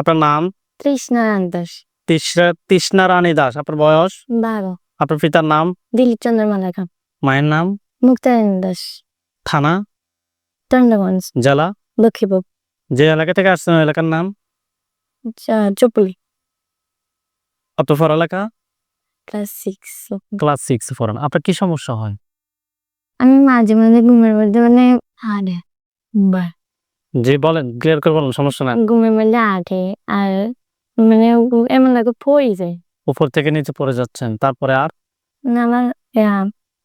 আপনার নাম? তৃষ্ণারায়ণ দাস। তৃষ্ণা তৃষ্ণা রানী দাস। আপনার বয়স? বারো। আপনার পিতার নাম? দিলীপ চন্দ্র মালাকা মায়ের নাম? মুক্তারায়ণ দাস। থানা? চন্দ্রগঞ্জ জেলা? লক্ষ্মীপুর। যে এলাকা থেকে আসছেন ওই এলাকার নাম? চা- চুপুলি আপনার পড়ালেখা ক্লাস সিক্স। ক্লাস সিক্স পড়েন। আপনার কি সমস্যা হয়? আমি মাঝে মাঝে ঘুমের মধ্যে মানে আরে বা যে বলেন ক্লিয়ার করে বলেন সমস্যা না ঘুমের মধ্যে আটে আর মানে এমন লাগে পড়ে যায়। উপর থেকে নিচে পড়ে যাচ্ছেন তারপরে আর? মানে আমার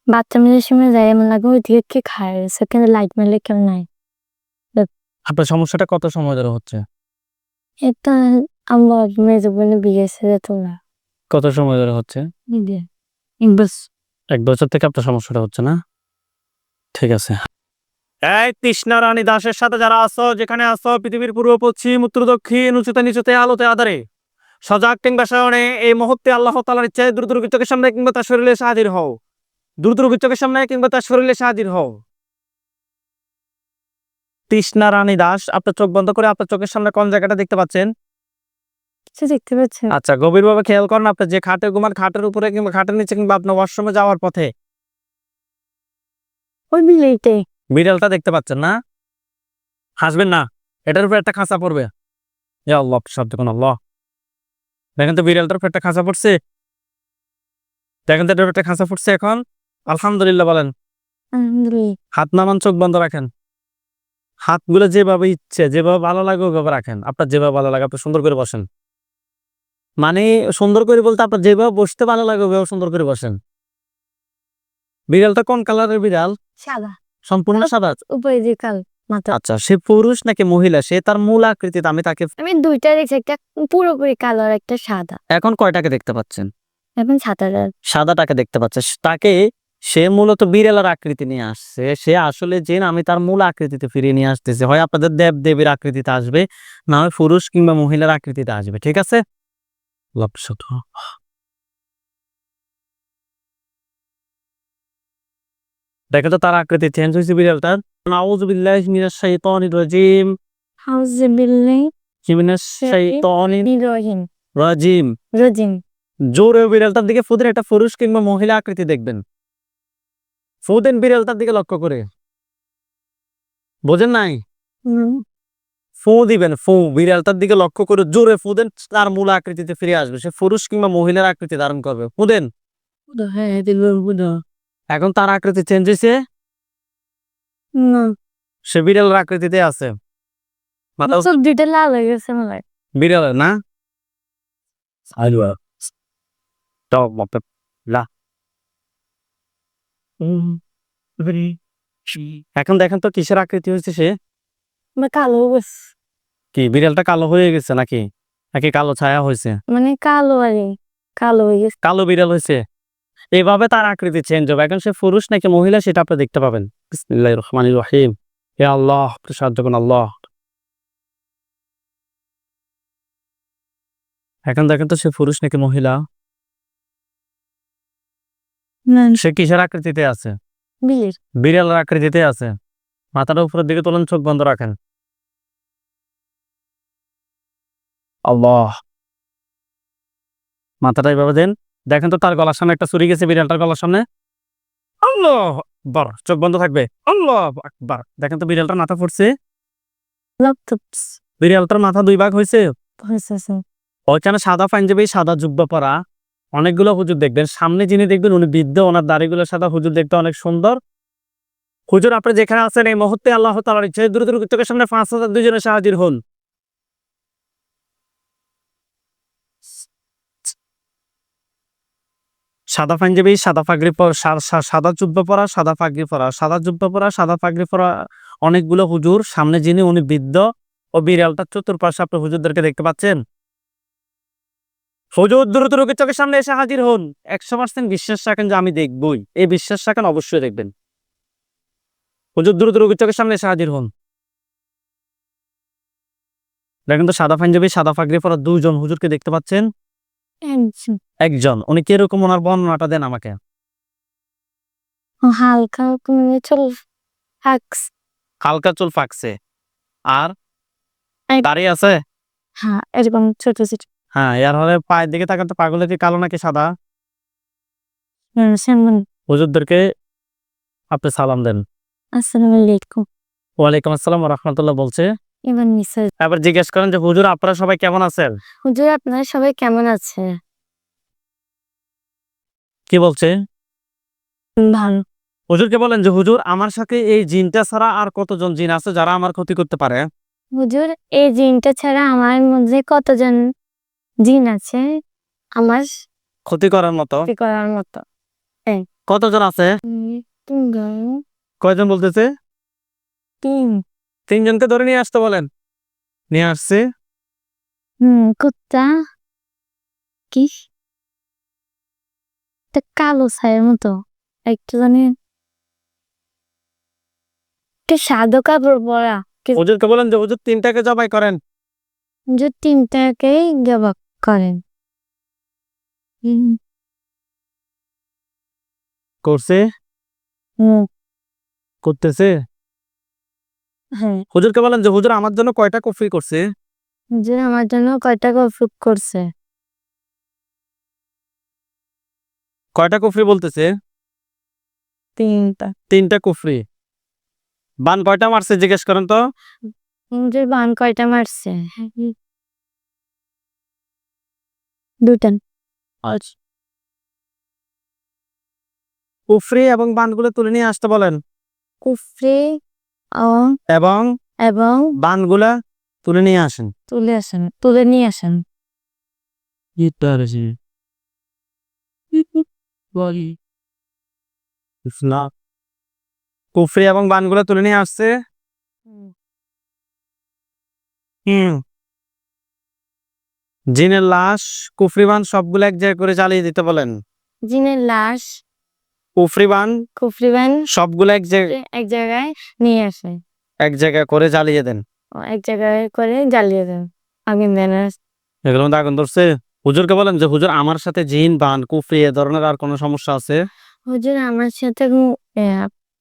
বাথরুমের সময় যায় এমন লাগে ওই দিকে কি খায় সেখানে লাইট মারলে কেউ নাই। আপনার সমস্যাটা কত সময় ধরে হচ্ছে? এটা আমার মেজো বোনের বিয়ে সেরে তোলা। কত সময় ধরে হচ্ছে? এক বছর থেকে আপনার সমস্যাটা হচ্ছে না? ঠিক আছে। এই তৃষ্ণা রানী দাসের সাথে যারা আছো যেখানে আছো পৃথিবীর পূর্ব পশ্চিম উত্তর দক্ষিণ উঁচুতে নিচুতে আলোতে আধারে সজাগ কিংবা সায়নে এই মুহূর্তে আল্লাহ তালার ইচ্ছায় দ্রুত রোগীর চোখের সামনে কিংবা তার শরীরে হাজির হও। দ্রুত রোগীর চোখের সামনে কিংবা তার শরীরে হাজির হও। তৃষ্ণা রানী দাস আপনার চোখ বন্ধ করে আপনার চোখের সামনে কোন জায়গাটা দেখতে পাচ্ছেন? দেখতে পাচ্ছেন। আচ্ছা গভীরভাবে খেয়াল করেন আপনার যে খাটে ঘুমান খাটের উপরে কিংবা খাটের নিচে কিংবা আপনার ওয়াশরুমে যাওয়ার পথে। ওই বিলেইতে বিড়ালটা দেখতে পাচ্ছেন না? হাসবেন না। এটার উপর একটা খাঁচা পড়বে। আল্লাহ কোন আল্লাহ। দেখেন তো বিড়ালটার উপর একটা খাঁচা পড়ছে। দেখেন তো এটার একটা খাঁচা পড়ছে এখন। আলহামদুলিল্লাহ বলেন। হাত নামান চোখ বন্ধ রাখেন। হাতগুলো যেভাবে ইচ্ছে যেভাবে ভালো লাগে ওইভাবে রাখেন। আপনার যেভাবে ভালো লাগে আপনি সুন্দর করে বসেন। মানে সুন্দর করে বলতে আপনার যেভাবে বসতে ভালো লাগে ওইভাবে সুন্দর করে বসেন। বিড়ালটা কোন কালারের বিড়াল সাদা। সম্পূর্ণ সাদা? উপরে কাল মাথা আচ্ছা সে পুরুষ নাকি মহিলা? সে তার মূল আকৃতিতে আমি তাকে আমি দুইটা দেখছি একটা পুরোপুরি কালো আর একটা সাদা। এখন কয়টাকে দেখতে পাচ্ছেন? এবং সাদাটা। সাদাটাকে দেখতে পাচ্ছে তাকে সে মূলত বিড়ালের আকৃতি নিয়ে আসছে। সে আসলে যে আমি তার মূল আকৃতিতে ফিরিয়ে নিয়ে আসতেছে। হয় আপনাদের দেব দেবীর আকৃতিতে আসবে না হয় পুরুষ কিংবা মহিলার আকৃতিতে আসবে। ঠিক আছে? লক্ষ্যত দেখো তো তার আকৃতি চেঞ্জ হয়েছে বিড়ালটার নাউজুবিল্লাহি মিনাশ শাইতানির রাজিম মিনাশ শাইতানির রাজিম। রজিম। জোরে বিড়ালটার দিকে ফুদেন একটা পুরুষ কিংবা মহিলা আকৃতি দেখবেন। ফুদেন বিড়ালটার দিকে লক্ষ্য করে। বোঝেন নাই? ফু দিবেন ফু। বিড়ালটার দিকে লক্ষ্য করে জোরে ফুদেন তার মূল আকৃতিতে ফিরে আসবে। সে পুরুষ কিংবা মহিলার আকৃতি ধারণ করবে। ফুদেন হ্যাঁ এখন তার আকৃতি চেঞ্জ হয়েছে সে বিড়ালের আকৃতিতে আছে। দুইটা লাল হয়ে গেছে বিড়ালের না? এখন দেখেন তো কিসের আকৃতি হয়েছে সে? আমার কালো বস কি বিড়ালটা কালো হয়ে গেছে নাকি? নাকি কালো ছায়া হয়েছে মানে কালো আর। কালো হয়ে গেছে। কালো বিড়াল হয়েছে এইভাবে তার আকৃতি চেঞ্জ হবে। এখন সে পুরুষ নাকি মহিলা সেটা আপনি দেখতে পাবেন। রহমানির রহিম। হে আল্লাহ সাহায্য করুন আল্লাহ। এখন দেখেন তো সে পুরুষ নাকি মহিলা। সে কিসের আকৃতিতে আছে? বিড়ালের আকৃতিতে আছে। মাথাটা উপরের দিকে তোলেন চোখ বন্ধ রাখেন। আল্লাহ। মাথাটা এইভাবে দেন। দেখেন তো, তার গলার সামনে একটা চুরি গেছে, বিড়ালটার গলার সামনে। আল্লাহ বার চোখ বন্ধ থাকবে। আল্লাহ দেখেন তো, বিড়ালটার মাথা ল্যাপটপ বিড়ালটার মাথা দুই ভাগ হয়েছে। ওইখানে সাদা পাঞ্জাবি সাদা জুব্বা পরা। অনেকগুলো হুজুর দেখবেন। সামনে যিনি দেখবেন, উনি বৃদ্ধ। ওনার দাড়িগুলো সাদা। হুজুর দেখতে অনেক সুন্দর। হুজুর, আপনি যেখানে আছেন, এই মুহূর্তে আল্লাহ তালার ইচ্ছে দ্রুত চোখের সামনে পাঁচ হাজার দুজনে হাজির হন সাদা পাঞ্জাবি সাদা পাগড়ি সাদা জুব্বা পরা, সাদা পাগড়ি পরা, সাদা জুব্বা পরা, সাদা পাগড়ি পরা অনেকগুলো হুজুর, সামনে যিনি উনি বৃদ্ধ ও বিড়ালটার চতুর্পাশে আপনি হুজুরদেরকে দেখতে পাচ্ছেন। হুজুর দ্রুত রোগীর চোখের সামনে এসে হাজির হন। একশো পার্সেন্ট বিশ্বাস রাখেন যে আমি দেখবই। এই বিশ্বাস রাখেন অবশ্যই দেখবেন। হুজুর দ্রুত রোগীর চোখের সামনে এসে হাজির হন। দেখেন তো সাদা পাঞ্জাবি সাদা পাগড়ি পরা দুইজন হুজুরকে দেখতে পাচ্ছেন। একজন উনি কীরকম ওনার বর্ণনাটা দেন আমাকে? হালকা চল হালকা চুল ফাঁকছে। আর? দাঁড়িয়ে আছে? হ্যাঁ এরকম ছোট ছোট। হ্যাঁ এর হলে পায়ের দিকে তাকাতে পাগুলো কি কালো নাকি সাদা? হুজুরদেরকে আপনি সালাম দেন। আসসালামু আলাইকুম ওয়ালাইকুম আসসালাম রহমতুল্লাহ বলছে। এবার জিজ্ঞেস করেন যে হুজুর আপনারা সবাই কেমন আছেন? হুজুর আপনারা সবাই কেমন আছে কি বলছে? ভালো হুজুরকে বলেন যে হুজুর আমার সাথে এই জিনটা ছাড়া আর কতজন জিন আছে যারা আমার ক্ষতি করতে পারে? হুজুর এই জিনটা ছাড়া আমার মধ্যে কতজন জিন আছে? আমার ক্ষতি করার মতো। ক্ষতি করার মতো। কতজন আছে? কয়জন বলতেছে? তিন। তিনজনকে ধরে নিয়ে আসতে বলেন। নিয়ে আসছে। হুম কুত্তা। কি? একটা কালো ছায়ের মতো। একটু জানি একটা সাদা কাপড় পরা। হুজুরকে বলেন যে হুজুর তিনটাকে জবাই করেন। যে তিনটাকেই জবাব করেন। করছে? করতেছে? হ্যাঁ। হুজুরকে বলেন যে হুজুর আমার জন্য কয়টা কফি করছে? যে আমার জন্য কয়টা কফি করছে? কয়টা কুফরি বলতেছে? তিনটা। তিনটা কুফরি। বান কয়টা মারছে জিজ্ঞেস করেন তো। যে বান কয়টা মারছে? দুটা কুফরি এবং বানগুলো তুলে নিয়ে আসতে বলেন। কুফরি এবং এবং বানগুলা তুলে নিয়ে আসেন। তুলে আসেন তুলে নিয়ে আসেন। না কুফরি এবং বানগুলো তুলে নিয়ে আসছে। হুম। জিনের লাশ কুফরি বান সবগুলো এক জায়গায় করে জ্বালিয়ে দিতে বলেন। জিনের লাশ কুফরি বান কুফরি বান সবগুলো এক জায়গায় এক জায়গায় নিয়ে আসে। এক জায়গায় করে জ্বালিয়ে দেন। এক জায়গায় করে জ্বালিয়ে দেন। আগুন দেন মধ্যে আগুন ধরছে। হুজুরকে বলেন যে হুজুর আমার সাথে জিন বান কুফরি এ ধরনের আর কোনো সমস্যা আছে? হুজুর আমার সাথে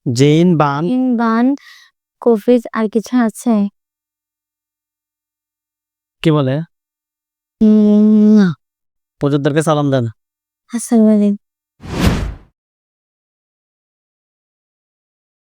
জিন বান? জিন, বান কফি আর কিছু আছে? কি বলে? উম, না। হুজুরদেরকে সালাম দেন। আসসালামু আলাইকুম।